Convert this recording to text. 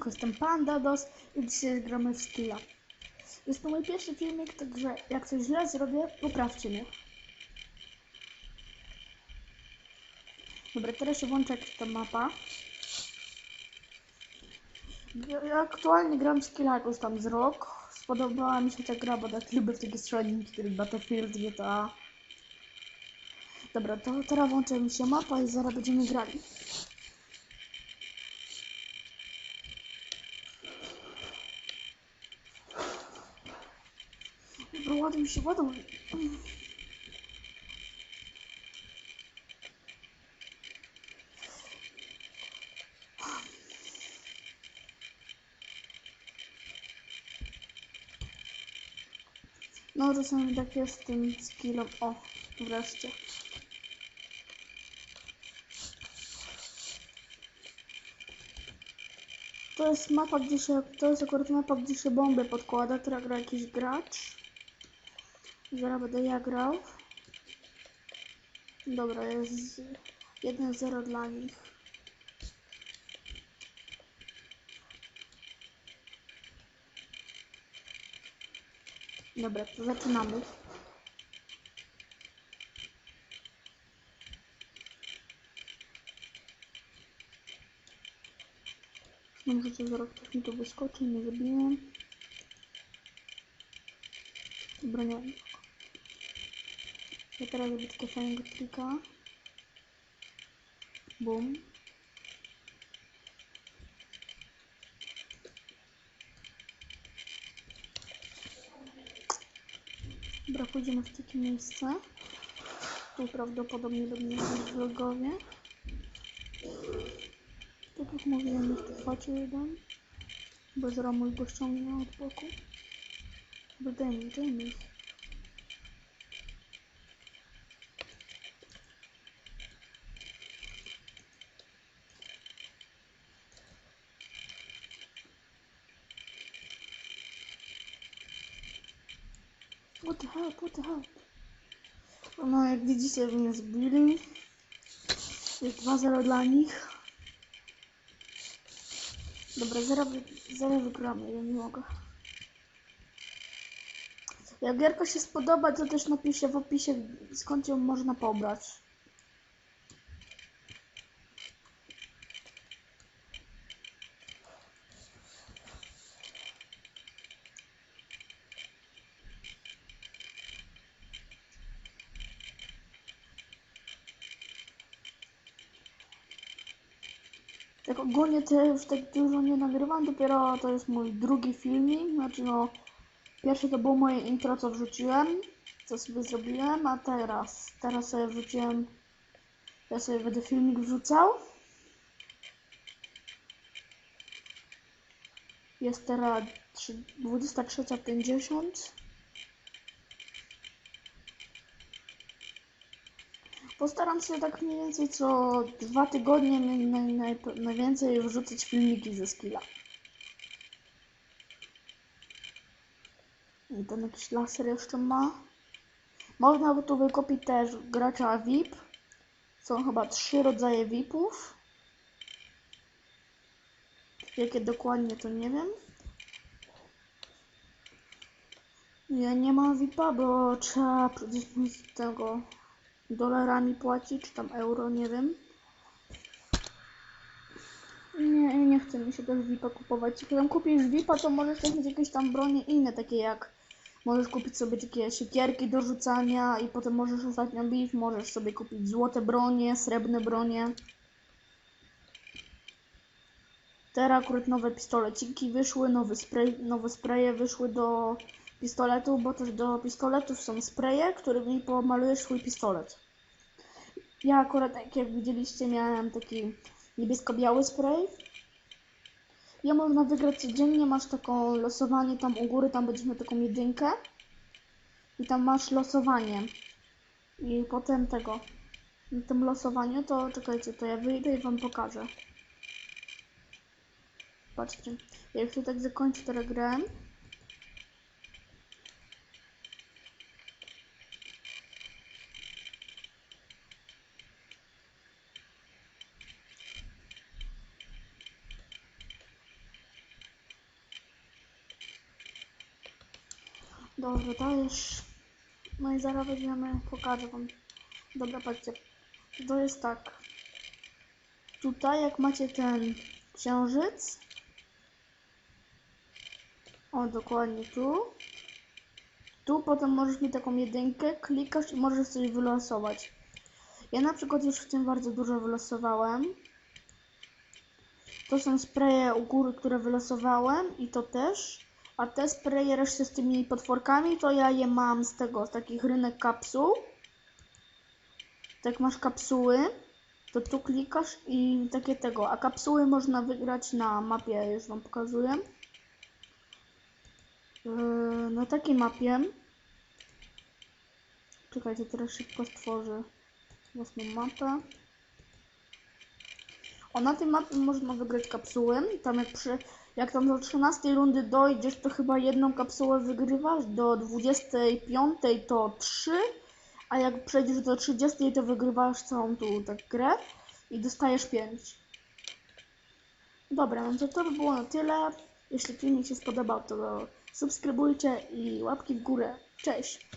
Siemanko, jestem Pandados i dzisiaj gramy w Skilla. Jest to mój pierwszy filmik, także jak coś źle zrobię, poprawcie mnie. Dobra, teraz się włącza jakaś ta mapa. Ja aktualnie gram w Skilla jakoś tam z rok. Spodobała mi się ta gra, bo tak lubię takie strzelaniki, który Battlefield, GTA. Dobra, to teraz włącza mi się mapa i zaraz będziemy grali. Dobra, ładuj się, ładuj. No, czasami tak jest z tym skillem. O, wreszcie. To jest mapa, gdzie się, to jest akurat mapa, gdzie się bomby podkłada, która gra jakiś gracz. Zaraz będę ja grał. Dobra, jest 1-0 dla nich. Dobra, to zaczynamy. No Możecie zaraz ktoś mi tu wyskoczy, nie zabiję. Dobra, nie. Ja teraz robię takiego fajnego trika. Bum. Dobra, pójdziemy w takie miejsce. Tu prawdopodobnie jakieś vlogowie. Tak jak mówiłem, jest tu facie jeden. Bez ramu go ściągnie od boku. Dobra, daj mi, What the hell, what the hell? No jak widzicie mnie zbili. Jest 2-0 dla nich. Dobra, zaraz wygramy, ja nie mogę. Jak gierka się spodoba, to też napiszę w opisie skąd ją można pobrać. Tak ogólnie już tak dużo nie nagrywam, dopiero to jest mój drugi filmik, znaczy no pierwsze to było moje intro co wrzuciłem, co sobie zrobiłem, a teraz, teraz sobie wrzuciłem, ja sobie będę filmik wrzucał. Jest teraz trzy- 23.50. Postaram się tak mniej więcej co dwa tygodnie naj, naj, naj, najwięcej wrzucać filmiki ze skilla. I ten jakiś laser jeszcze ma. Można by tu wykupić też gracza VIP. Są chyba trzy rodzaje VIPów. Jakie dokładnie to nie wiem. Ja nie mam VIPa, bo trzeba tego dolarami płacić, czy tam euro, nie wiem. Nie, nie chce mi się też VIPa kupować. Jak tam kupisz VIPa, to możesz też mieć jakieś tam bronie inne, takie jak możesz kupić sobie takie siekierki do rzucania i potem możesz ostatnio bić, możesz sobie kupić złote bronie, srebrne bronie. Teraz akurat nowe pistoleciki wyszły, nowy spray, nowe spraye wyszły do pistoletu, bo też do pistoletów są spraye, którymi pomalujesz swój pistolet. Ja akurat, jak widzieliście, miałem taki niebiesko-biały spray. Ja można wygrać codziennie, masz taką losowanie tam u góry, tam będziesz taką jedynkę. I tam masz losowanie. I potem tego, na tym losowaniu, to czekajcie, to ja wyjdę i wam pokażę. Patrzcie, jak tu tak zakończę tę grę, Dobrze, dajesz. No i zaraz weźmiemy, pokażę wam. Dobra, patrzcie. To jest tak. Tutaj, jak macie ten księżyc. O, dokładnie tu. Tu potem możesz mieć taką jedynkę, klikasz i możesz coś wylosować. Ja na przykład już w tym bardzo dużo wylosowałem. To są spraye u góry, które wylosowałem i to też. A te spraye reszcie z tymi potworkami, to ja je mam z tego, z takich rynek kapsuł. Tak masz kapsuły, to tu klikasz i takie tego. A kapsuły można wygrać na mapie, już wam pokazuję. Yy, na takiej mapie. Czekajcie, teraz szybko stworzę własną mapę. O, na tej mapie można wygrać kapsuły. Tam jak, przy, jak tam do 13 rundy dojdziesz, to chyba jedną kapsułę wygrywasz. Do 25 to 3. A jak przejdziesz do 30, to wygrywasz całą tu tak grę i dostajesz 5. Dobra, no to to by było na tyle. Jeśli filmik się spodobał, to subskrybujcie i łapki w górę. Cześć!